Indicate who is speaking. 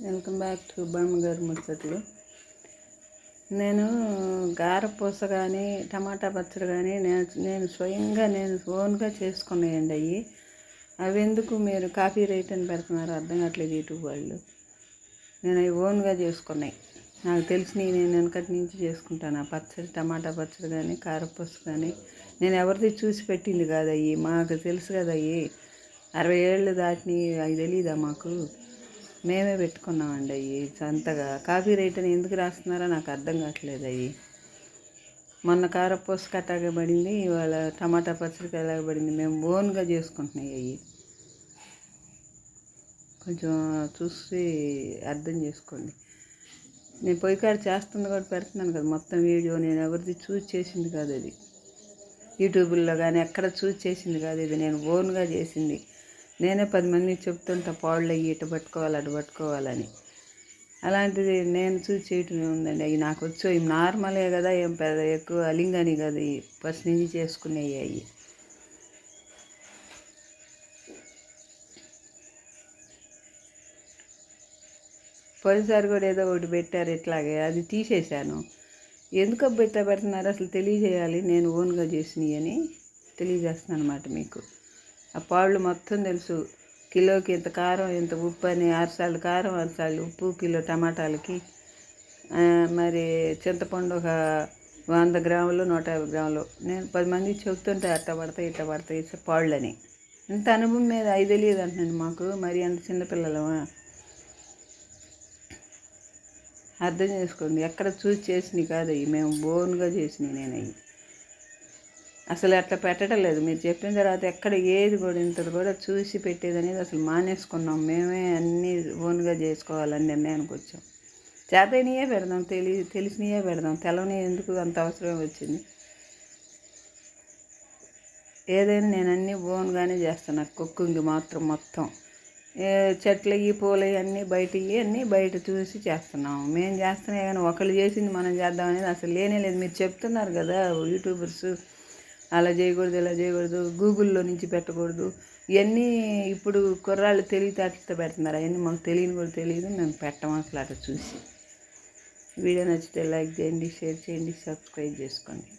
Speaker 1: Welcome back to బామ్మగారు ముచ్చట్లు. నేను గారపూస కానీ టమాటా పచ్చడి కానీ నేను నేను స్వయంగా నేను ఓన్గా చేసుకున్నాయండి అవి అవి ఎందుకు మీరు కాపీ రైట్ అని పెడుతున్నారు అర్థం కావట్లేదు యూట్యూబ్ వాళ్ళు. నేను అవి ఓన్గా చేసుకున్నాయి. నాకు తెలిసినవి నేను వెనకటి నుంచి చేసుకుంటాను. ఆ పచ్చడి టమాటా పచ్చడి కానీ కారపూస కానీ నేను ఎవరిది చూసి పెట్టింది కాదయ్యి మాకు తెలుసు కదయ్యి అరవై ఏళ్ళు దాటిని అవి తెలీదా మాకు? మేమే పెట్టుకున్నామండి అవి అంతగా కాపీ రేట్ అని ఎందుకు రాస్తున్నారో నాకు అర్థం కావట్లేదు అవి మొన్న కారపూస కట్టాగా పడింది ఇవాళ టమాటా పచ్చడికి ఎలాగ పడింది. మేము ఓన్గా చేసుకుంటున్నాయి అవి కొంచెం చూసి అర్థం చేసుకోండి. నేను పొయ్యి కాడ చేస్తుంది కూడా పెడుతున్నాను కదా మొత్తం వీడియో నేను ఎవరిది చూసి చేసింది కాదు అది. యూట్యూబ్లో కానీ ఎక్కడ చూసి చేసింది కాదు ఇది. నేను ఓన్గా చేసింది. నేనే పది మంది చెప్తుంటా పాళ్ళు ఇటు పట్టుకోవాలి అటు పట్టుకోవాలని. అలాంటిది నేను చూసి చేయటం ఉందండి. అవి నాకు వచ్చు నార్మలే కదా ఏం పెద్ద ఎక్కువ అలింగని కదా ఫస్ట్ నుంచి చేసుకునేవి అవి. పోయినసారి కూడా ఏదో ఒకటి పెట్టారు ఇట్లాగే అది తీసేశాను. ఎందుకు పెట్ట పెడుతున్నారు? అసలు తెలియజేయాలి నేను ఓన్గా చేసినవి అని తెలియజేస్తున్నాను అనమాట మీకు. ఆ పాళ్ళు మొత్తం తెలుసు. కిలోకి ఇంత కారం ఇంత ఉప్పు అని ఆరుసార్లు కారం ఆరుసార్లు ఉప్పు కిలో టమాటాలకి. మరి చింతపండు ఒక వంద గ్రాములు నూట యాభై గ్రాములు. నేను పది మంది చెబుతుంటే అట్ట పడతాయి ఇట్ట పడతాయి పాళ్ళని. ఇంత అనుభవం మీద అది తెలియదు అంటున్నాను మాకు. మరి అంత చిన్నపిల్లలమా? అర్థం చేసుకోండి. ఎక్కడ చూసి చేసినవి కాదు అవి. మేము బోన్గా చేసినవి నేను అవి అసలు అట్లా పెట్టడం లేదు. మీరు చెప్పిన తర్వాత ఎక్కడ ఏది కూడా ఇంతది కూడా చూసి పెట్టేది అనేది అసలు మానేసుకున్నాం. మేమే అన్నీ ఓన్గా చేసుకోవాలని నిర్ణయానికి వచ్చాం. చేతనియే పెడదాం. తెలి తెలిసినయే పెడదాం. తెలవని ఎందుకు అంత అవసరం వచ్చింది? ఏదైనా నేను అన్నీ ఓన్గానే చేస్తాను. కుక్కింగ్ మాత్రం మొత్తం. చెట్లవి పూలవి అన్నీ బయటవి అన్నీ బయట చూసి చేస్తున్నాం. మేము చేస్తున్నాం కానీ ఒకళ్ళు చేసింది మనం చేద్దాం అనేది అసలు లేనే లేదు. మీరు చెప్తున్నారు కదా యూట్యూబర్స్ అలా చేయకూడదు ఇలా చేయకూడదు గూగుల్లో నుంచి పెట్టకూడదు. ఇవన్నీ ఇప్పుడు కుర్రాళ్ళు తెలివితేటలతో పెడుతున్నారు. అవన్నీ మాకు తెలియని కూడా తెలియదు మేము పెట్టము అసలు అట్లా చూసి. వీడియో నచ్చితే లైక్ చేయండి షేర్ చేయండి సబ్స్క్రైబ్ చేసుకోండి.